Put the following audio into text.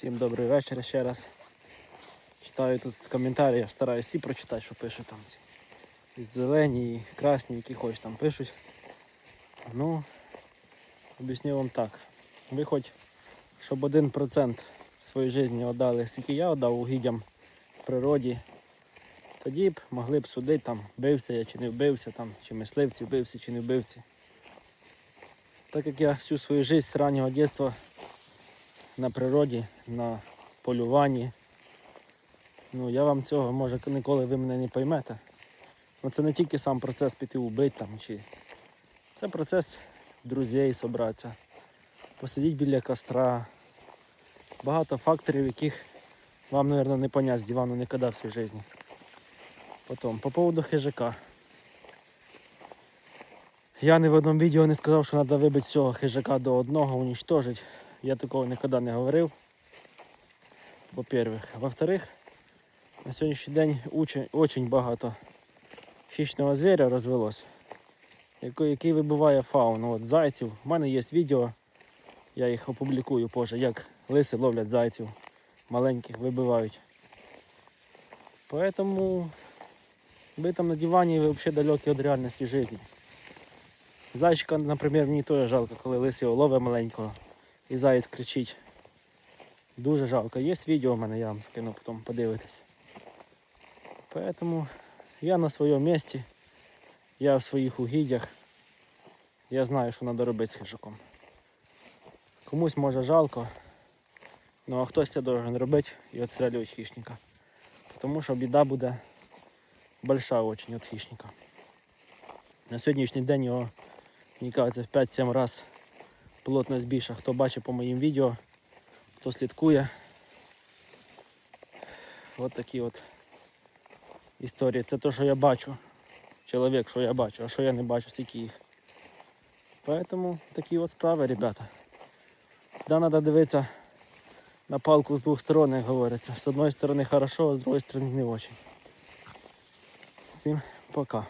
Всім добрий вечір ще раз. Читаю тут коментарі, стараюся всі прочитати, що пишуть там. І зелені, і красні, які хоч там пишуть. Ну, об'ясню вам так. Ви хоч щоб один процент своєї житті віддали, скільки я віддав угіддям природі, тоді б могли б судити, там, бився я чи не вбився, там, чи мисливці вбився, чи не вбивці. Так як я всю свою життя з раннього дитинства на природі, на полюванні. Ну, я вам цього, може, ніколи ви мене не поймете. Ну, це не тільки сам процес піти убити там, чи... це процес друзей зібратися, посидіти біля костра. Багато факторів, яких вам, мабуть, не понять з дивану ніколи в всій житті. Потім, по поводу хижака. Я ні в одному відео не сказав, що треба вибити всього хижака до одного, уничтожити Я такого ніколи не говорив. Во-первых. Во-вторых, на сьогоднішній день очень, очень багато хищного звіря розвелось, який, який вибиває фауну. От зайців. У мене є відео, я їх опублікую позже, як лиси ловлять зайців, маленьких вибивають. Поэтому ви там на дивані ви взагалі далекі від реальності життя. Зайчика, наприклад, мені теж жалко, коли лис його ловить маленького і заєць кричить. Дуже жалко. Є відео в мене, я вам скину, потім подивитесь. Поэтому я на своєму місці, я в своїх угіддях. Я знаю, що треба робити з хижаком. Комусь може жалко, ну а хтось це должен робити і відстрелювати хищника. Тому що біда буде большая очень від хищника. На сьогоднішній день його, мені кажеться, в 5-7 разів плотність більша. Хто бачить по моїм відео, хто слідкує. От такі от історії. Це те, що я бачу. Чоловік, що я бачу, а що я не бачу, скільки їх. Поэтому такі от справи, ребята. Сюди треба дивитися на палку з двох сторон, як говориться. З одної сторони хорошо, а з другої сторони не очень. Всім пока.